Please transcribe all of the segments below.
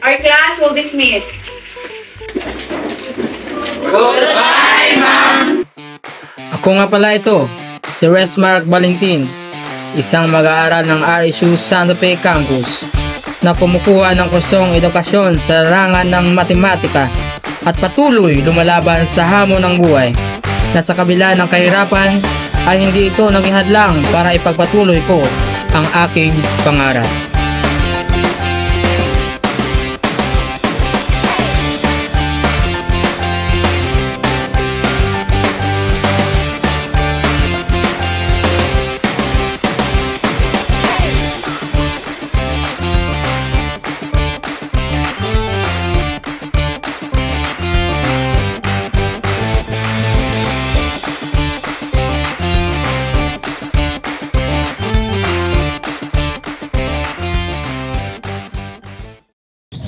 Our class will dismiss. Ako nga pala ito, si Resmark Valentin, isang mag-aaral ng RSU Santa Fe Campus na kumukuha ng kursong edukasyon sa larangan ng matematika at patuloy lumalaban sa hamon ng buhay na sa kabila ng kahirapan ay hindi ito naging hadlang para ipagpatuloy ko ang aking pangarap.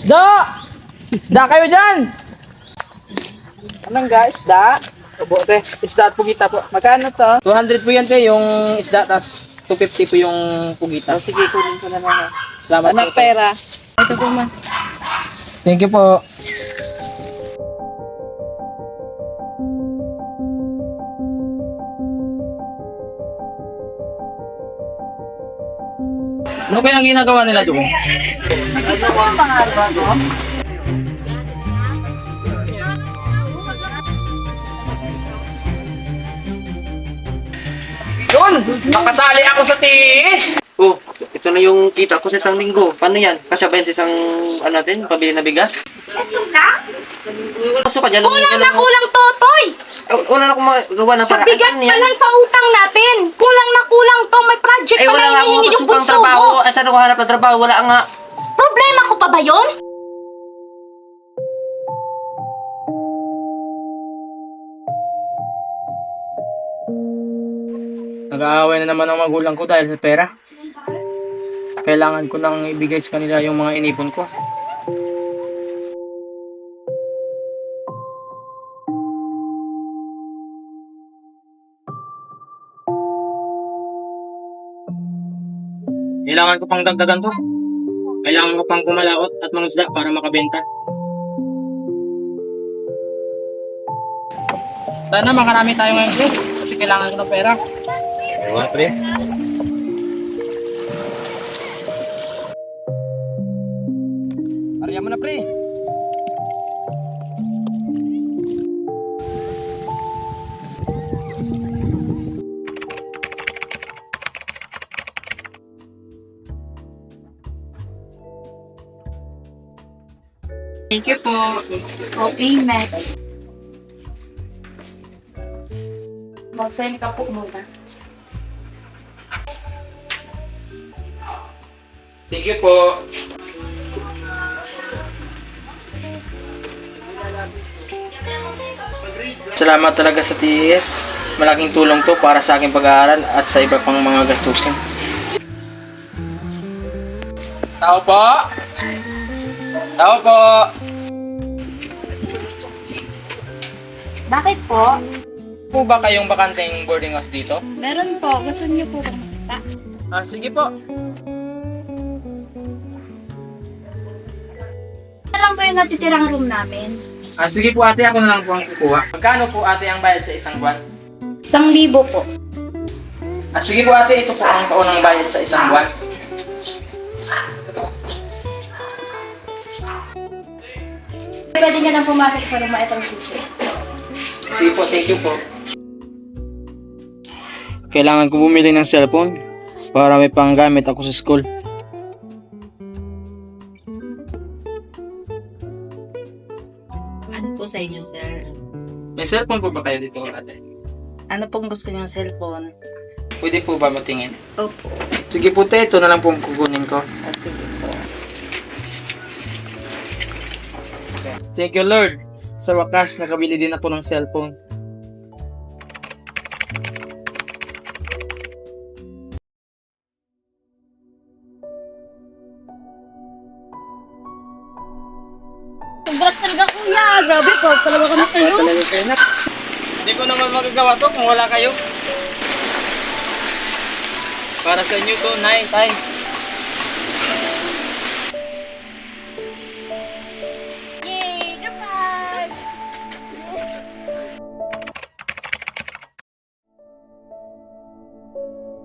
Isda! Isda kayo dyan! Anong ga, isda? Opo, te. Isda at pugita po. Magkano to? 200 po yan, te, yung isda, tas 250 po yung pugita. O sige, kunin ko na lang. Salamat Anong po, te. pera? Ito po ma. Thank you po. Ano kaya ang ginagawa nila doon? Yun! Nakasali ako sa tiis! Oh, ito na yung kita ko sa isang linggo. Paano yan? Kasya ba yan sa isang, ano natin, pabili na bigas? Gusto ka dyan? Kulang na kulang, Totoy! Wala na akong magawa ng Sa paraan. bigas pa yan? lang sa utang natin. Kulang na kulang to. May project Eh, pa akong hinihingi yung puso trabaho. mo. Eh, saan ako hanap ng trabaho? Wala nga. Problema ko pa ba yun? Nag-aaway na naman ang magulang ko dahil sa pera. Kailangan ko nang ibigay sa kanila yung mga inipon ko. Kailangan ko pang dagdagan to. Kailangan ko pang kumalaot at mangisda para makabenta. Sana makarami tayo ngayon, pre. Kasi kailangan ko ng pera. Oo, pre. Arya mo na, pre. Thank you po. Okay, next. Mag-send ka po muna. Thank you po. Salamat talaga sa TES. Malaking tulong to para sa aking pag-aaral at sa iba pang mga gastusin. Tao po! Tao po! Bakit po? Po ba kayong bakanteng boarding house dito? Meron po. Gusto niyo po bang makita? Ah, sige po. Alam po yung natitirang room namin. Ah, sige po ate, ako na lang po ang kukuha. Magkano po ate ang bayad sa isang buwan? Isang libo po. Ah, sige po ate, ito po ang paunang bayad sa isang buwan. Pwede niya nang pumasok sa room itong susi. Sige po, thank you po. Kailangan ko bumili ng cellphone para may panggamit ako sa school. Ano po sa inyo, sir? May cellphone po ba kayo dito ate? Ano pong gusto niyong cellphone? Pwede po ba matingin? Opo. Sige po te, ito na lang po ang kukunin ko. Ah, sige po. Thank you Lord. Sa wakas, nakabili din ako ng cellphone. Congrats talaga kuya. Grabe po. Talaga kami sa iyo. Hindi ko naman magagawa to kung wala kayo. Para sa inyo to, Nay, Tay.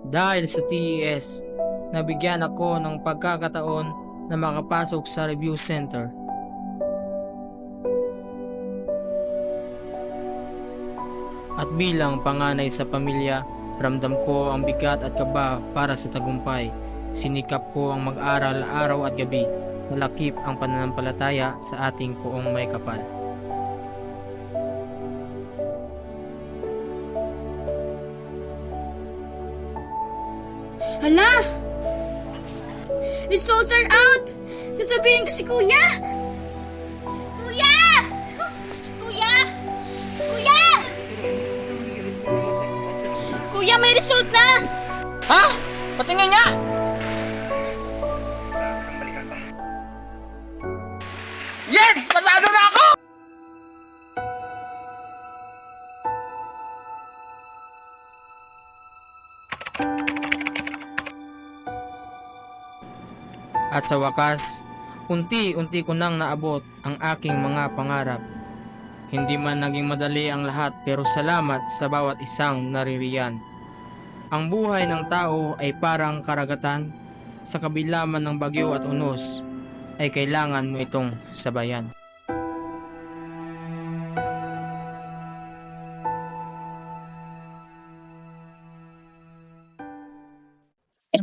Dahil sa TES, nabigyan ako ng pagkakataon na makapasok sa review center. At bilang panganay sa pamilya, ramdam ko ang bigat at kaba para sa tagumpay. Sinikap ko ang mag-aral araw at gabi. Nalakip ang pananampalataya sa ating poong may kapal. Hala! Results are out! Sasabihin ko si Kuya! Kuya! Kuya! Kuya! Kuya, may result na! Ha? Patingin nga! Yes! Pasado na ako! At sa wakas, unti-unti ko nang naabot ang aking mga pangarap. Hindi man naging madali ang lahat pero salamat sa bawat isang naririyan. Ang buhay ng tao ay parang karagatan. Sa kabila man ng bagyo at unos, ay kailangan mo itong sabayan.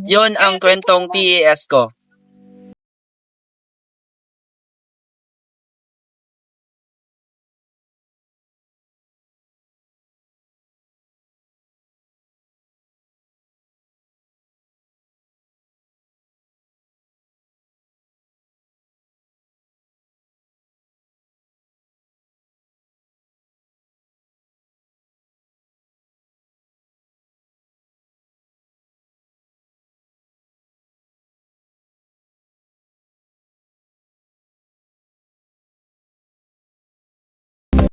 Yon ang kwentong TES ko.